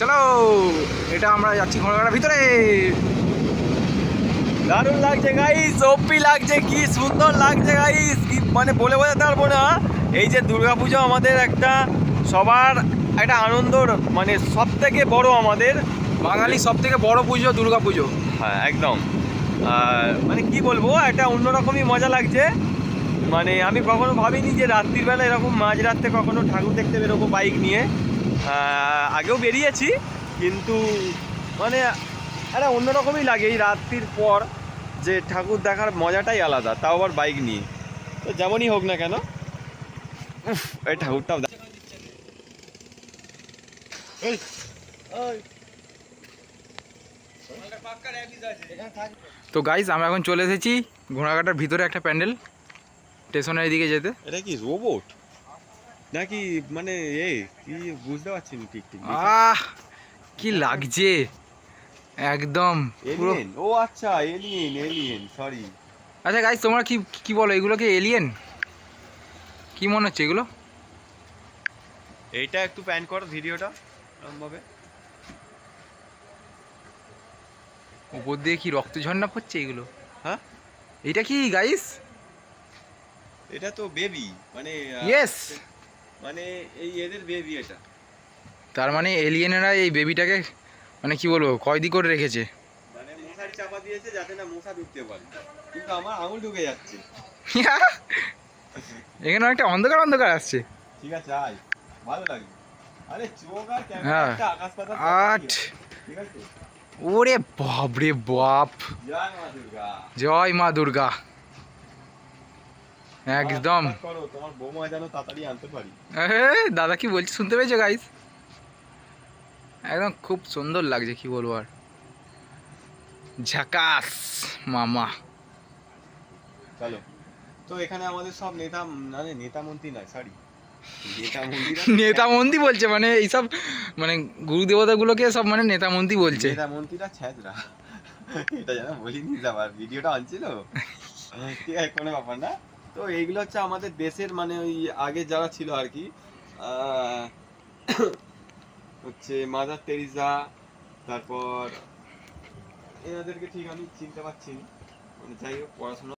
চলো এটা আমরা যাচ্ছি ঘোড়াঘাটার ভিতরে। দারুণ লাগছে গাইস ওপি লাগছে কি সুন্দর লাগছে গাইস মানে বলে বোঝাতে পারব না। এই যে দুর্গাপুজো আমাদের একটা সবার একটা আনন্দর মানে সব থেকে বড় আমাদের বাঙালি সব থেকে বড় পুজো দুর্গা পুজো হ্যাঁ একদম। মানে কি বলব একটা অন্যরকমই মজা লাগছে। মানে আমি কখনো ভাবিনি যে রাত্রির বেলা এরকম মাঝরাতে কখনো ঠাকুর দেখতে বেরোবো বাইক নিয়ে। আগেও বেরিয়েছি কিন্তু মানে একটা অন্যরকমই লাগে এই রাত্রির পর যে ঠাকুর দেখার মজাটাই আলাদা তাও আবার বাইক নিয়ে। তো যেমনই হোক না কেন এই ঠাকুরটাও দেখ- তো গাইজ আমরা এখন চলে এসেছি ঘোড়াঘাটার ভিতরে একটা প্যান্ডেল স্টেশনের দিকে যেতে। এটা কি রোবট নাকি মানে এ কি বুঝতে পারছি না ঠিক ঠিক আহ কি লাগছে? একদম পুরো এলিয়েন ও আচ্ছা এলিয়েন এলিয়েন সরি আচ্ছা গাইজ তোমরা কি কি বলো এগুলো কি এলিয়েন কি মনে হচ্ছে এগুলো? এইটা একটু প্যান করো ভিডিওটা ভাবে উপর দিয়ে কি রক্ত ঝর্ণা পড়ছে এগুলো? হ্যাঁ? এটা কি গাইস এটা তো বেবি মানে ইয়েস মানে এই এদের বেবি এটা। তার মানে এলিয়েনেরা এই বেবিটাকে মানে কি বলব কয়দি করে রেখেছে? মানে মশারি চাপা দিয়েছে যাতে না মশা ঢুকতে পারে। কিন্তু আমার আঙুল ঢুকে যাচ্ছে। এখানে একটা অন্ধকার অন্ধকার আসছে। ঠিক আছে আয়। ভালো লাগবে আরে চোখ আর ক্যামেরা। একটা আকাশ পাতাল আট। ঠিক আছে? ওরে বাপ রে বাপ। জয় মা দুর্গা। জয় মা দুর্গা। একদম। তোমার বৌমা যেন তাড়াতাড়ি আনতে পারি। দাদা কি বলছে শুনতে পেয়েছ গাইস একদম খুব সুন্দর লাগছে কি বলব আর। ঝাকাস মামা। চলো। তো এখানে আমাদের সব নেতা মানে নেতা মন্ত্রী নয় সরি নেতা মন্ত্রী বলছে মানে এইসব মানে গুরু দেবতাগুলোকে সব মানে নেতা মন্ত্রী বলছে। নেতা মন্ত্রীরা ছ্যাঁচরা এটা যেন বলিনি আবার ভিডিওটা আনছিল ঠিক আছে কোনো ব্যাপার না। তো এইগুলো হচ্ছে আমাদের দেশের মানে ওই আগে যারা ছিল আর কি হচ্ছে মাদার তেরিজা তারপর এনাদেরকে ঠিক আমি চিনতে পারছি মানে যাই হোক, পড়াশোনা